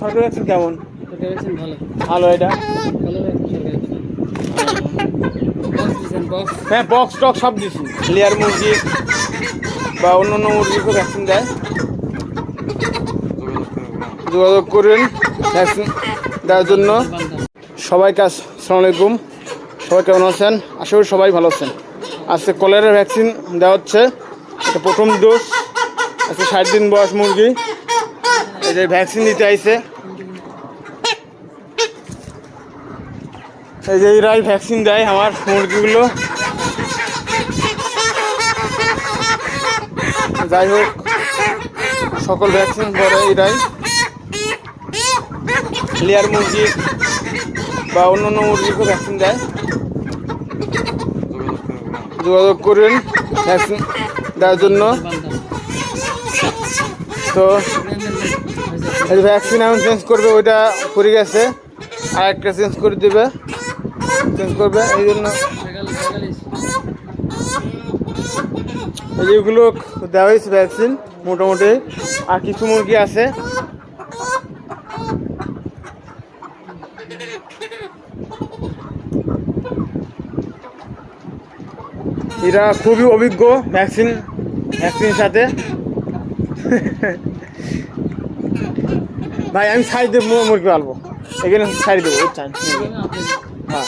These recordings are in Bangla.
সরকারি ভ্যাকসিন কেমন? ভালো। ভালো এটা? হ্যাঁ বক্স টক সব দিছি। লেয়ার মুরগি বা অন্য অন্য মুরগিকে ভ্যাকসিন দেয়। যোগাযোগ করবেন ভ্যাকসিন দেওয়ার জন্য। সবাইকে আসসালামু আলাইকুম। সবাই কেমন আছেন? আশা করি সবাই ভালো আছেন। আজকে কলেরার ভ্যাকসিন দেওয়া হচ্ছে। এটা প্রথম ডোজ আজকে ষাট দিন বয়স মুরগি। যে ভ্যাকসিন দিতে আইছে। এই যে এরাই ভ্যাকসিন দেয় আমার মুরগিগুলো। যাই হোক, সকল ভ্যাকসিন পরে এরাই। লেয়ার মুরগি বা অন্য অন্য মুরগিকে ভ্যাকসিন দেয়। যোগাযোগ করবেন ভ্যাকসিন দেওয়ার জন্য। তো ভ্যাকসিন এখন চেঞ্জ করবে, ওইটা পড়ে গেছে। আর একটা চেঞ্জ করে দেবে। চেঞ্জ করবে, এই জন্য। এই যেগুলো দেওয়া হয়েছে ভ্যাকসিন মোটামুটি। আর কিছু মুরগি আছে। এরা খুবই অভিজ্ঞ ভ্যাকসিন ভ্যাকসিনের সাথে। ভাই আমি সাইড দেবো মুরগি পালবো এখানে সাইড দেবো বুঝছেন হ্যাঁ।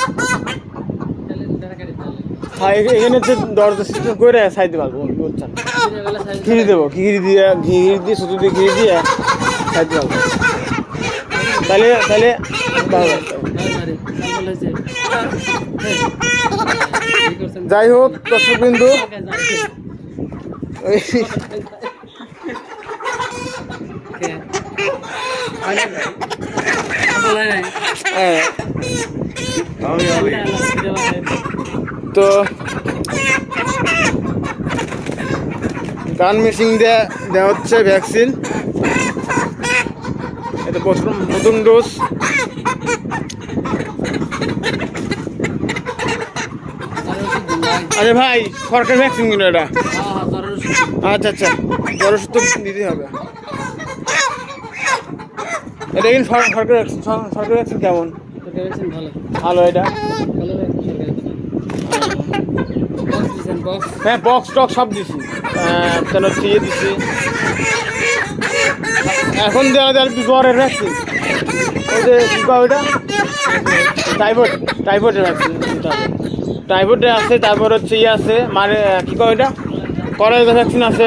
হ্যাঁ এখা- এখানে হচ্ছে দরজা সিস্টেম করে সাইড পালবো বুঝছেন ঘিরি দেবো ঘিরি দিয়ে ঘিরি দিয়ে সুতো দিয়ে ঘিরি দিয়ে সাইড পালবো তাহলে তাহলে যাই হোক দর্শক বিন্দু হ্যাঁ তো গান মেশিন দিয়ে দেওয়া হচ্ছে ভ্যাকসিন এটা প্রথম প্রথম ডোজ আরে ভাই, সরকারি ভ্যাকসিন কিনো এটা। আচ্ছা আচ্ছা ওষুধ তো দিতেই হবে। এটা কিন্তু সর- সরকারি সরকারি ভ্যাকসিন কেমন? ভালো। ভালো এটা? হ্যাঁ বক্স টক সব দিছি। কেন দিয়ে দিছি? এখন দেওয়া যায় জ্বরের ভ্যাকসিন ওই যে ওইটা? টাইফয়েড টাইফয়েডের ভ্যাকসিন টাইফয়েড আছে তারপর হচ্ছে ইয়ে আছে মানে কী কয় ওইটা? করাইজা ভ্যাকসিন আছে।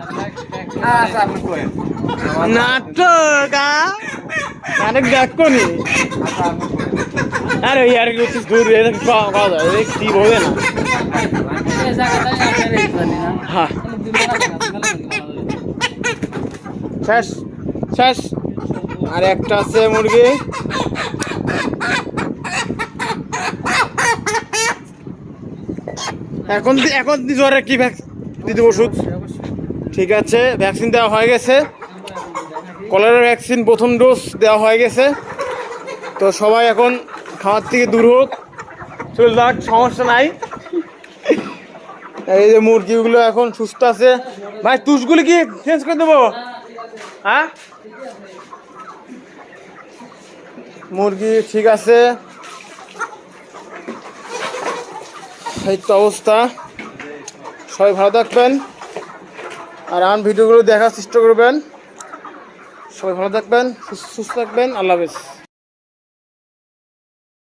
নাটক আরে ইয়ার কিছু দূর কি বলে না? হ্যাঁ শেষ শেষ। আর একটা আছে মুরগি। এখন এখন জ্বরে কি ভ্যাকসিন দিতে ওষুধ? ঠিক আছে ভ্যাকসিন দেওয়া হয়ে গেছে। কলেরার ভ্যাকসিন প্রথম ডোজ দেওয়া হয়ে গেছে। তো সবাই এখন খাওয়ার থেকে দূর হোক। চল যাক সমস্যা নাই। এই যে মুরগিগুলো এখন সুস্থ আছে। ভাই, তুষগুলি কি চেঞ্জ করে দেবো? হ্যাঁ? মুরগি ঠিক আছে। এই তো অবস্থা। সবাই ভালো থাকবেন। আর আমার ভিডিওগুলো দেখার চেষ্টা করবেন। সবাই ভালো থাকবেন সুস্থ থাকবেন। আল্লাহ হাফেজ।